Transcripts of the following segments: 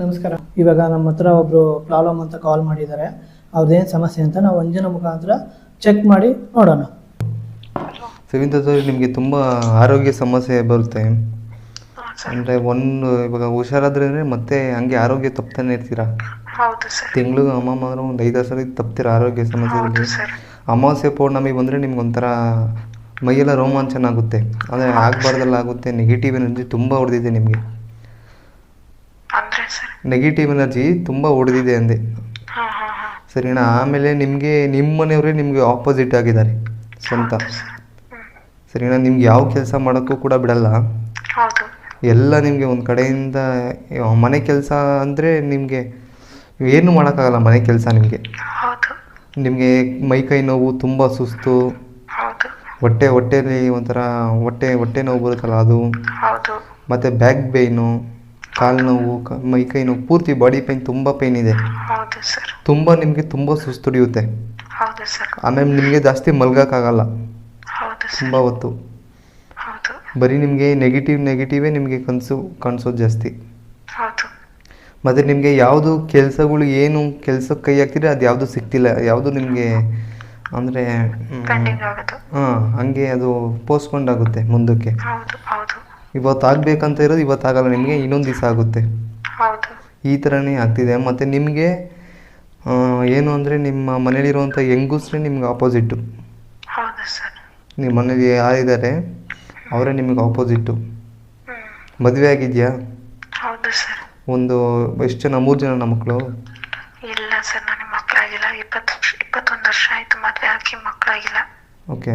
ನಮಸ್ಕಾರ. ಇವಾಗ ನಮ್ಮ ಹತ್ರ ಒಬ್ರು ಪ್ರಾಬ್ಲಮ್ ಅಂತ ಕಾಲ್ ಮಾಡಿದ್ದಾರೆ. ಅವ್ರದ್ದೇನು ಸಮಸ್ಯೆ ಅಂತ ನಾವು ಅಂಜನ ಮುಖಾಂತರ ಚೆಕ್ ಮಾಡಿ ನೋಡೋಣ. ಸವಿಂತದವ್ರು ನಿಮಗೆ ತುಂಬ ಆರೋಗ್ಯ ಸಮಸ್ಯೆ ಬರುತ್ತೆ. ಅಂದರೆ ಒಂದು ಇವಾಗ ಹುಷಾರಾದ್ರೆ ಮತ್ತೆ ಹಂಗೆ ಆರೋಗ್ಯ ತಪ್ತಾನೆ ಇರ್ತೀರಾ? ಹೌದು ಸರ್. ತಿಂಗಳು ಅಮ್ಮಮ್ಮ ಒಂದು ಐದಾರು ಸಲ ತಪ್ತೀರ ಆರೋಗ್ಯ ಸಮಸ್ಯೆ ಸರ್. ಅಮಾವಾಸ್ಯೆ ಪೌರ್ಣಮಿ ಬಂದರೆ ನಿಮ್ಗೆ ಒಂಥರ ಮೈಯೆಲ್ಲ ರೋಮಾಂಚನ ಆಗುತ್ತೆ. ಅಂದರೆ ಆಗಬಾರ್ದಲ್ಲ ಆಗುತ್ತೆ ನೆಗೆಟಿವ್ ಎನರ್ಜಿ ತುಂಬ ಹೊಡೆದಿದೆ ನಿಮಗೆ. ಸರ್ ನೆಗೆಟಿವ್ ಎನರ್ಜಿ ತುಂಬ ಹೊಡೆದಿದೆ ಅಂದೆ. ಹಾ ಹಾ ಹಾ. ಸರಿನಾ? ಆಮೇಲೆ ನಿಮಗೆ ನಿಮ್ಮ ಮನೆಯವರೇ ನಿಮಗೆ ಆಪೋಸಿಟ್ ಆಗಿದ್ದಾರೆ. ಸ್ವಂತ. ಸರಿನಾ? ನಿಮ್ಗೆ ಯಾವ ಕೆಲಸ ಮಾಡೋಕ್ಕೂ ಕೂಡ ಬಿಡಲ್ಲ. ಹೌದು. ಎಲ್ಲ ನಿಮಗೆ ಒಂದು ಕಡೆಯಿಂದ ಮನೆ ಕೆಲಸ ಅಂದರೆ ನಿಮಗೆ ಏನು ಮಾಡೋಕ್ಕಾಗಲ್ಲ ಮನೆ ಕೆಲಸ ನಿಮಗೆ. ಹೌದು. ನಿಮಗೆ ಮೈಕೈ ನೋವು ತುಂಬ ಸುಸ್ತು. ಹೌದು. ಹೊಟ್ಟೆ ಹೊಟ್ಟೆಲಿ ಒಂಥರ ಹೊಟ್ಟೆ ಹೊಟ್ಟೆ ನೋವು ಬರುತ್ತಲ್ಲ ಅದು. ಹೌದು. ಮತ್ತು ಬ್ಯಾಕ್ ಪೇಯ್ನು ಕಾಲು ನೋವು ಮೈ ಕೈ ನೋವು ಪೂರ್ತಿ ಬಾಡಿ ಪೇನ್ ತುಂಬ ಪೇನ್ ಇದೆ. ಹೌದು ಸರ್. ತುಂಬ ನಿಮಗೆ ತುಂಬ ಸುಸ್ತು ಹಿಡಿಯುತ್ತೆ. ಹೌದು ಸರ್. ಆಮೇಲೆ ನಿಮಗೆ ಜಾಸ್ತಿ ಮಲ್ಗೋಕ್ಕಾಗಲ್ಲ. ಹೌದು ಸರ್. ತುಂಬ ಹೊತ್ತು. ಹೌದು. ಬರೀ ನಿಮಗೆ ನೆಗೆಟಿವ್ ನೆಗೆಟಿವೇ ನಿಮಗೆ ಕನಸು ಕಾಣಿಸೋದು ಜಾಸ್ತಿ. ಹೌದು. ಮತ್ತು ನಿಮಗೆ ಯಾವುದು ಕೆಲಸಗಳು ಏನು ಕೆಲಸಕ್ಕೆ ಕೈ ಹಾಕ್ತಿದ್ರೆ ಅದು ಯಾವುದು ಸಿಗ್ತಿಲ್ಲ. ಯಾವುದು ನಿಮಗೆ ಅಂದರೆ ಆಗೋದು. ಹಾಂ ಹಂಗೆ ಅದು ಪೋಸ್ಟ್ಪೋಂಡ್ ಆಗುತ್ತೆ ಮುಂದಕ್ಕೆ. ಹೌದು ಹೌದು. ಇವತ್ತು ಆಗಬೇಕಂತ ಇರೋದು ಇವತ್ತು ಆಗಲ್ಲ ನಿಮಗೆ ಇನ್ನೊಂದು ದಿವಸ ಆಗುತ್ತೆ. ಹೌದು. ಈ ಥರನೇ ಆಗ್ತಿದೆ. ಮತ್ತು ನಿಮಗೆ ಏನು ಅಂದರೆ ನಿಮ್ಮ ಮನೇಲಿರುವಂಥ ಹೆಂಗಸ್ರೇ ನಿಮ್ಗೆ ಆಪೋಸಿಟ್ಟು ಹೌದು ಸರ್. ನಿಮ್ಮ ಮನೇಲಿ ಯಾರಿದ್ದಾರೆ ಅವರೇ ನಿಮಗೆ ಆಪೋಸಿಟ್ಟು ಮದುವೆ ಆಗಿದೆಯಾ? ಹೌದು ಸರ್. ಒಂದು ಎಷ್ಟು ಜನ ಮೂರು ಜನ ಮಕ್ಕಳು? ಇಲ್ಲ ಸರ್ ನನಗೆ ಮಕ್ಕಳಾಗಿಲ್ಲ ಇಪ್ಪತ್ತು ವರ್ಷ ಇಪ್ಪತ್ತೊಂದು ವರ್ಷ ಆಯ್ತು ಮದುವೆ ಆಗಿ ಮಕ್ಕಳಾಗಿಲ್ಲ. ಓಕೆ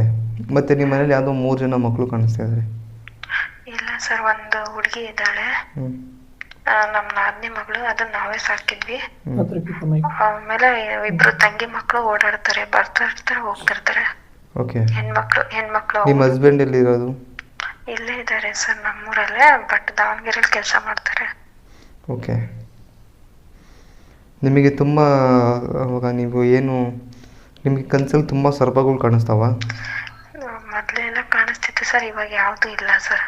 ಮತ್ತು ನಿಮ್ಮ ಮನೇಲಿ ಯಾವುದೋ ಮೂರು ಜನ ಮಕ್ಕಳು ಕಾಣಿಸ್ತಾ ಇದ್ದಾರೆ ಸರ್ ಒಂದು ಹುಡುಗಿ ಇದ್ದಾಳೆ. ನಮ್ ನಾದ್ನಿ ಮಗಳು ಅದನ್ನ ನಾವೇ ಸಾಕಿದ್ವಿ. ಆಮೇಲೆ ಇಬ್ರು ತಂಗಿ ಮಕ್ಕಳು ಓಡಾಡ್ತಾರೆ ಬರ್ತಾ ಇರ್ತಾರೆ ಹೋಗ್ತಿರ್ತಾರೆ. ಓಕೆ. ಹೆಣ್ಮಕ್ಳು ಹೆಣ್ಮಕ್ಳು. ನಿಮ್ಮ ಹಸ್ಬೆಂಡ್ ಎಲ್ಲಿರೋದು? ಇಲ್ಲೇ ಇದ್ದಾರೆ ಸರ್ ನಮ್ಮೂರಲ್ಲೇ ಬಟ್ ದಾವಣಗೆರೆಯಲ್ಲಿ ಕೆಲಸ ಮಾಡ್ತಾರೆ. ಓಕೆ. ನಿಮಗೆ ತುಂಬ ಅವಾಗ ನೀವು ಏನು ನಿಮಗೆ ಕನ್ಸಲ್ಲಿ ತುಂಬ ಸರ್ಪಗಳು ಕಾಣಿಸ್ತಾವ? ಮೊದಲೆಲ್ಲ ಕಾಣಿಸ್ತಿತ್ತು ಸರ್ ಇವಾಗ ಯಾವುದೂ ಇಲ್ಲ ಸರ್.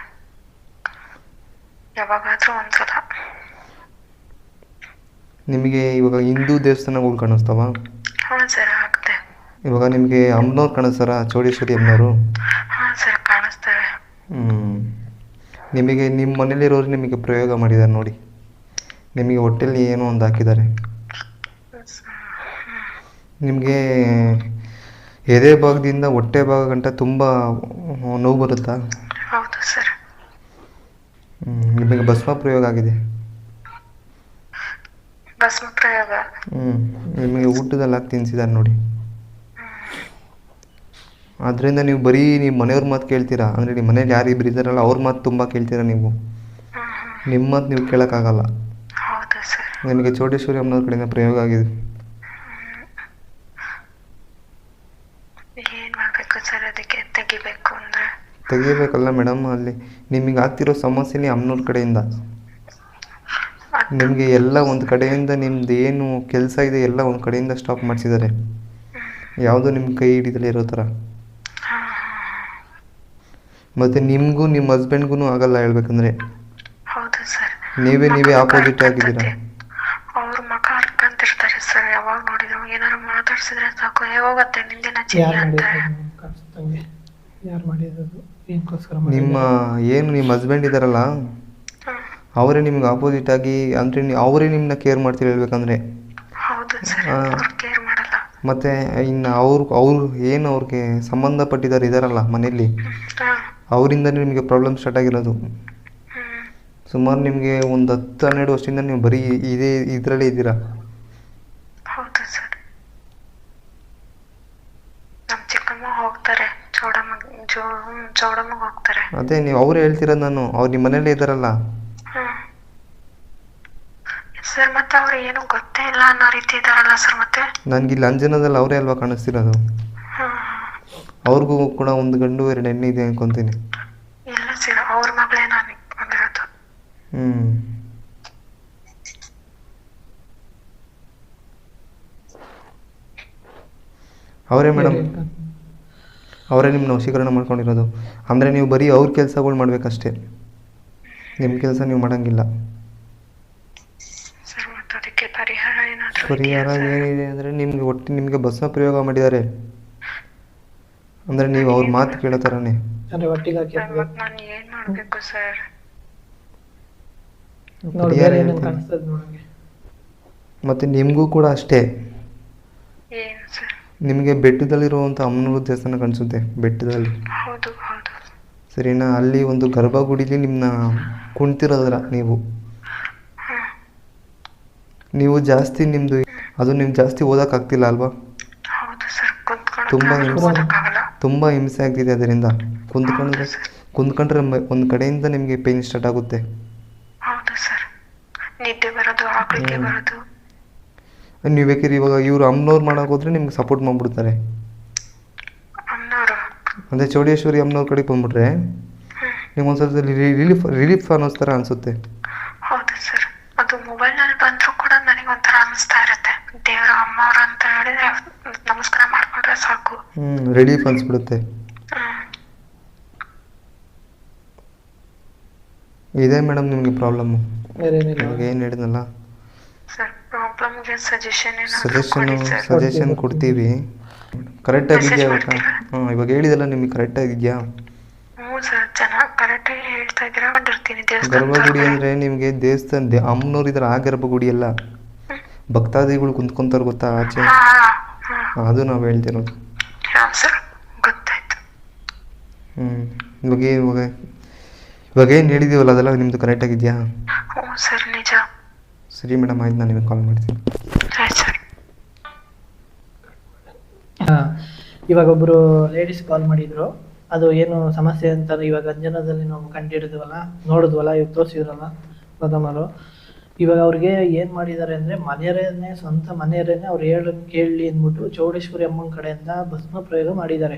ಯಾವಾಗಾದ್ರೂ ಒಂದ್ಸಲ. ನಿಮಗೆ ಇವಾಗ ಹಿಂದೂ ದೇವಸ್ಥಾನಗಳು ಕಾಣಿಸ್ತಾವ? ಹಾಂ ಸರ್ ಆಗುತ್ತೆ. ಇವಾಗ ನಿಮಗೆ ಅಮ್ಮನವ್ರು ಕಾಣಿಸ್ತಾರ? ಚೌಡೇಶ್ವರಿ ಅಮ್ಮನವರು? ಹಾಂ ಸರ್ ಕಾಣಿಸ್ತವೆ. ನಿಮಗೆ ನಿಮ್ಮ ಮನೇಲಿರೋರು ನಿಮಗೆ ಪ್ರಯೋಗ ಮಾಡಿದ್ದಾರೆ ನೋಡಿ. ನಿಮಗೆ ಹೊಟ್ಟೆಲಿ ಏನೋ ಒಂದು ಹಾಕಿದ್ದಾರೆ. ನಿಮಗೆ ಎದೆ ಭಾಗದಿಂದ ಹೊಟ್ಟೆ ಭಾಗ ಗಂಟ ತುಂಬ ನೋವು ಬರುತ್ತಾ? ನಿಮಗೆ ಭಸ್ಮ ಪ್ರಯೋಗ ಆಗಿದೆ? ಭಸ್ಮ ಪ್ರಯೋಗ. ಹ್ಞೂ ನಿಮಗೆ ಊಟದಲ್ಲಿ ಹಾಕಿ ನೋಡಿ. ಅದರಿಂದ ನೀವು ಬರೀ ನಿಮ್ಮ ಮನೆಯವ್ರ ಮಾತು ಕೇಳ್ತೀರಾ? ಅಂದರೆ ನಿಮ್ಮ ಮನೇಲಿ ಯಾರು ಇಬ್ಬರು ಇದ್ದಾರಲ್ಲ ಅವ್ರ ಮಾತು ತುಂಬ ಕೇಳ್ತೀರಾ ನೀವು? ನಿಮ್ಮ ಮಾತು ನೀವು ಕೇಳೋಕ್ಕಾಗಲ್ಲ. ನಿಮಗೆ ಚೋಟೇಶ್ವರಿ ಅಮ್ಮನವ್ರ ಕಡೆಯಿಂದ ಪ್ರಯೋಗ ಆಗಿದೆ ಏನ್ ಮಾಡ್ಬೇಕು ಸರ್ ಅದಕ್ಕೆ ತೆಗಿಬೇಕು ಅಂದ್ರೆ ತೆಗಿಬೇಕಲ್ಲ ಮೇಡಮ್ ಅಲ್ಲಿ ನಿಮಗೆ ಆಗ್ತಿರೋ ಸಮಸ್ಯೆನೇ ಅಮ್ನೂರ್ ಕಡೆಯಿಂದ. ನಿಮಗೆ ಎಲ್ಲ ಒಂದು ಕಡೆಯಿಂದ ನಿಮ್ದು ಏನು ಕೆಲಸ ಇದೆ ಎಲ್ಲ ಒಂದು ಕಡೆಯಿಂದ ಸ್ಟಾಪ್ ಮಾಡಿಸಿದ್ದಾರೆ. ಯಾವುದೋ ನಿಮ್ಮ ಕೈ ಹಿಡಿದಲೇ ಇರೋ ಥರ. ಮತ್ತು ನಿಮಗೂ ನಿಮ್ಮ ಹಸ್ಬೆಂಡ್ಗೂ ಆಗಲ್ಲ ಹೇಳ್ಬೇಕಂದ್ರೆ? ಹೌದು ಸರ್ ನೀವೇ ನೀವೇ ಆಪೋಸಿಟ್ ಆಗಿದ್ದೀರಾ? ಅವ್ರ ಮಗ ಹರ್ಕಂತಿರ್ತಾರೆ ಸರ್ ಯಾವಾಗ ನೋಡಿದ್ರು ಏನಾರು ಮಾತಾಡ್ಸಿದ್ರೆ ಸಾಕು. ಏ ಹೋಗತ್ತೆ ನಿಂದಿನ ಚಿರಿ ಯಾರು ಅಂತ? ಮಾಡಿದ್ರು ಯಾರು ಮಾಡಿರೋದು? ಏನಕ್ಕೋಸ್ಕರ ನಿಮ್ಮ ಏನು ನಿಮ್ಮ ಹಸ್ಬೆಂಡ್ ಇದ್ದಾರಲ್ಲ ಅವರೇ ನಿಮ್ಗೆ ಆಪೋಸಿಟ್ ಆಗಿ ಅಂದರೆ ಅವರೇ ನಿಮ್ಮನ್ನ ಕೇರ್ ಮಾಡ್ತೀರಿ ಹೇಳ್ಬೇಕಂದ್ರೆ? ಹೌದು ಸರ್ ಹಾ. ಅವ್ರು ಕೇರ್ ಮಾಡಲ್ಲ. ಮತ್ತು ಇನ್ನು ಅವ್ರು ಅವ್ರು ಏನು ಅವ್ರಿಗೆ ಸಂಬಂಧಪಟ್ಟಿದ್ದಾರೆ ಇದ್ದಾರಲ್ಲ ಮನೆಯಲ್ಲಿ ಅವರಿಂದ ನಿಮಗೆ ಪ್ರಾಬ್ಲಮ್ ಸ್ಟಾರ್ಟ್ ಆಗಿರೋದು. ಸುಮಾರು ನಿಮಗೆ ಒಂದು ಹತ್ತು ಹನ್ನೆರಡು ವರ್ಷದಿಂದ ನೀವು ಬರೀ ಇದೇ ಇದರಲ್ಲೇ ಇದ್ದೀರಾ ಹೌದು ಸರ್ ನಮ್ ಚಿಕ್ಕಮ್ಮ ಹೋಗ್ತಾರೆ ಚೌಡಮ್ಮ ಜೋ ಚೌಡಮ್ಮಗೆ ಹೋಗ್ತಾರೆ. ಅದೇ ನೀವು ಅವ್ರು ಹೇಳ್ತಿರೋದು ನಾನು ಅವ್ರು ನಿಮ್ಮ ಮನೇಲಿ ಇದ್ದಾರಲ್ಲ. ಸರ್ ಮತ್ತೆ ಅವ್ರು ಏನು ಗೊತ್ತೇ ಇಲ್ಲ ಅನ್ನೋ ರೀತಿ ಇದಾರಲ್ಲ ಸರ್ ಮತ್ತೆ? ನನಗೆ ಇಲ್ಲಿ ಅಂಜನದಲ್ಲಿ ಅವರೇ ಅಲ್ವಾ ಕಾಣಿಸ್ತಿರೋದು? ಅವ್ರಿಗೂ ಕೂಡ ಒಂದು ಗಂಡು ಎರಡು ಹೆಣ್ಣು ಇದೆ ಅನ್ಕೊಂತೀನಿ. ಇಲ್ಲ ಸರ್ ಅವ್ರ ಮಗಳೇ ನಾನು ಬಂದಿರೋದು ಹ್ಮ್. ಅವರೇ ಮೇಡಮ್. ಅವರೇ ನಿಮ್ಮನ್ನ ವಶೀಕರಣ ಮಾಡ್ಕೊಂಡಿರೋದು. ಅಂದರೆ ನೀವು ಬರೀ ಅವ್ರ ಕೆಲಸಗಳು ಮಾಡಬೇಕಷ್ಟೇ. ನಿಮ್ಮ ಕೆಲಸ ನೀವು ಮಾಡೋಂಗಿಲ್ಲ. ಪರಿಹಾರ ಏನಿದೆ ಅಂದರೆ ನಿಮಗೆ ಒಟ್ಟು ನಿಮಗೆ ಭಸ್ಮ ಪ್ರಯೋಗ ಮಾಡಿದ್ದಾರೆ. ಅಂದರೆ ನೀವು ಅವ್ರ ಮಾತು ಕೇಳೋ ಥರನೇ ಮತ್ತೆ ನಿಮಗೂ ಕೂಡ ಅಷ್ಟೇ. ನಿಮಗೆ ಬೆಟ್ಟದಲ್ಲಿರುವಂಥ ಅಮ್ಮನೂರು ದೇವಸ್ಥಾನ ಕಾಣಿಸುತ್ತೆ ಬೆಟ್ಟದಲ್ಲಿ. ಹೌದು ಹೌದು. ಸರಿನಾ? ಅಲ್ಲಿ ಒಂದು ಗರ್ಭಗುಡಿಲಿ ನಿಮ್ಮನ್ನ ಕುಣ್ತಿರೋದ್ರ ನೀವು? ನೀವು ಜಾಸ್ತಿ ನಿಮ್ಮದು ಅದು ನೀವು ಜಾಸ್ತಿ ಓದೋಕ್ಕಾಗ್ತಿಲ್ಲ ಅಲ್ವಾ? ಹೌದು ಸರ್ ತುಂಬಾ ಹಿಂಸೆ. ತುಂಬಾ ಹಿಂಸೆ ಆಗ್ತಿದೆ ಅದರಿಂದ. ಕುಂತ್ಕೊಂಡ್ರೆ ಕುಂತ್ಕೊಂಡ್ರೆ ಮ- ಒಂದು ಕಡೆಯಿಂದ ನಿಮಗೆ ಪೇನ್ ಸ್ಟಾರ್ಟ್ ಆಗುತ್ತೆ. ಹೌದು ಸರ್. ನಿದ್ದೆ ಬರೋದು ಆಕಳಿಕೆ. ಬರೋದು. ನೀವು ಬೇಕಿದ್ರೆ ಇವಾಗ ಇವರು ಅಮ್ನೋರ್ ಮಾಡೋಕೆ ಹೋದ್ರೆ ನಿಮ್ಗೆ ಸಪೋರ್ಟ್ ಮಾಡಿಬಿಡ್ತಾರೆ. ಅಮ್ಮನವರು ಅಂದರೆ ಚೌಡೇಶ್ವರಿ ಅಮ್ನೋರ್ ಕಡೆಗೆ ಬಂದ್ಬಿಟ್ರೆ ನಿಮ್ಗೆ ಒಂದು ಸ್ವಲ್ಪ ರಿಲೀಫ್ ರಿಲೀಫ್ ಅನ್ನೋಸ್ತರ ಅನಿಸುತ್ತೆ. ಹೌದು ಸರ್. ಅದು ಮೊಬೈಲ್ನಲ್ಲಿ ಬಂದ್ರು ಕೂಡ ನನಗೆ ಒಂಥರ ಅನಿಸ್ತಾ ಇರುತ್ತೆ. ದೇವರ ಅಮ್ಮವ್ರು ಅಂತ ಹೇಳಿದ್ರೆ ನಮಸ್ಕಾರ ಮಾಡ್ಕೊಂಡ್ರೆ ಸಾಕು. ಹ್ಞೂ ರಿಲೀಫ್ ಅನಿಸ್ಬಿಡುತ್ತೆ. ಇದೆ ಮೇಡಮ್ ನಿಮಗೆ ಪ್ರಾಬ್ಲಮ್ಮು ಏನು ಹೇಳಿದ್ನಲ್ಲ? ಸರ್ ಪ್ರಾಬ್ಲಮ್ಗೆ ಸಜೆಷನ್ ಸಜೆಷನ್ ಕೊಡ್ತೀವಿ. ಕರೆಕ್ಟಾಗಿದೆಯಾ Message ಇವಾಗ? ಹಾಂ ಇವಾಗ ಹೇಳಿದಲ್ಲ ನಿಮಗೆ ಕರೆಕ್ಟಾಗಿದೆಯಾ ಹ್ಞೂ ಸರ್ ಚೆನ್ನಾಗಿ ಕರೆಕ್ಟಾಗಿ ಹೇಳ್ತಾ ಇದ್ದೀರಾ? ಬಂದಿರ್ತೀನಿ ಗರ್ಭಗುಡಿ ದೇವಸ್ಥಾನ ಅಂದರೆ ನಿಮಗೆ ದೇವಸ್ಥಾನ ದೇ ಅಮ್ಮನವ್ರು ಇದ್ದಾರೆ ಆ ಗರ್ಭಗುಡಿ ಅಲ್ಲ? ಭಕ್ತಾದಿಗಳು ಕುಂತ್ಕೊಂತಾರೆ ಗೊತ್ತಾ ಆಚೆ? ಅದು ನಾವು ಹೇಳ್ತಿರೋದು ಹಾ ಸರ್ ಗೊತ್ತಾಯ್ತು. ಹ್ಞೂ ಇವಾಗ ಇವಾಗ ಇವಾಗ ಏನು ಹೇಳಿದೀವಲ್ಲ ಅದೆಲ್ಲ ನಿಮ್ದು ಕರೆಕ್ಟಾಗಿದೆಯಾ ಹ್ಞೂ ಸರ್ ಸರಿ ಮೇಡಮ್ ಆಯ್ತು ನಾನು ನಿಮಗೆ ಕಾಲ್ ಮಾಡ್ತೀನಿ. ಇವಾಗ ಒಬ್ಬರು ಲೇಡೀಸ್ ಕಾಲ್ ಮಾಡಿದ್ರು. ಅದು ಏನು ಸಮಸ್ಯೆ ಅಂತ ಇವಾಗ ಅಂಜನದಲ್ಲಿ ನಾವು ಕಂಡಿಡಿದ್ವಲ್ಲ ನೋಡಿದ್ವಲ್ಲ ಇವಾಗ ತೋರಿಸಿದ್ರಲ್ಲ ಪ್ರಥಮರು ಇವಾಗ ಅವ್ರಿಗೆ ಏನು ಮಾಡಿದ್ದಾರೆ ಅಂದ್ರೆ ಮನೆಯವರೇನೆ ಸ್ವಂತ ಮನೆಯರೇನೆ ಅವ್ರು ಹೇಳ ಕೇಳಲಿ ಅಂದ್ಬಿಟ್ಟು ಚೌಡೇಶ್ವರಿ ಅಮ್ಮನ ಕಡೆಯಿಂದ ಭಸ್ಮ ಪ್ರಯೋಗ ಮಾಡಿದ್ದಾರೆ.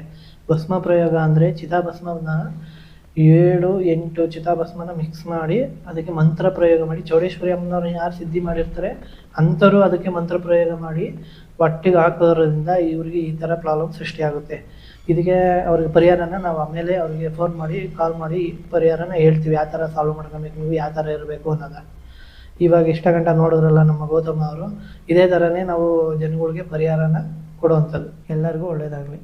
ಭಸ್ಮ ಪ್ರಯೋಗ ಅಂದ್ರೆ ಚಿತಾಭಸ್ಮನ ಏಳು, ಎಂಟು ಚಿತಾಭಸ್ಮನ ಮಿಕ್ಸ್ ಮಾಡಿ ಅದಕ್ಕೆ ಮಂತ್ರ ಪ್ರಯೋಗ ಮಾಡಿ. ಚೌಡೇಶ್ವರಿ ಅಮ್ಮನವ್ರು ಯಾರು ಸಿದ್ಧಿ ಮಾಡಿರ್ತಾರೆ ಅಂಥವ್ರು ಅದಕ್ಕೆ ಮಂತ್ರ ಪ್ರಯೋಗ ಮಾಡಿ ಒಟ್ಟಿಗೆ ಹಾಕೋದ್ರಿಂದ ಇವ್ರಿಗೆ ಈ ಥರ ಪ್ರಾಬ್ಲಮ್ ಸೃಷ್ಟಿಯಾಗುತ್ತೆ ಇದಕ್ಕೆ ಅವ್ರಿಗೆ ಪರಿಹಾರನ ನಾವು ಆಮೇಲೆ ಅವ್ರಿಗೆ ಫೋನ್ ಮಾಡಿ ಕಾಲ್ ಮಾಡಿ ಪರಿಹಾರನ ಹೇಳ್ತೀವಿ. ಯಾವ ಥರ ಸಾಲ್ವ್ ಮಾಡ್ಕೊಬೇಕು, ನೀವು ಯಾವ ಥರ ಇರಬೇಕು ಅನ್ನೋದ ಇವಾಗ ಇಷ್ಟ ಗಂಟ ನೋಡಿದ್ರಲ್ಲ ನಮ್ಮ ಗೌತಮ ಅವರು, ಇದೇ ಥರನೇ ನಾವು ಜನಗಳಿಗೆ ಪರಿಹಾರನ ಕೊಡುವಂಥದ್ದು. ಎಲ್ಲರಿಗೂ ಒಳ್ಳೆಯದಾಗಲಿ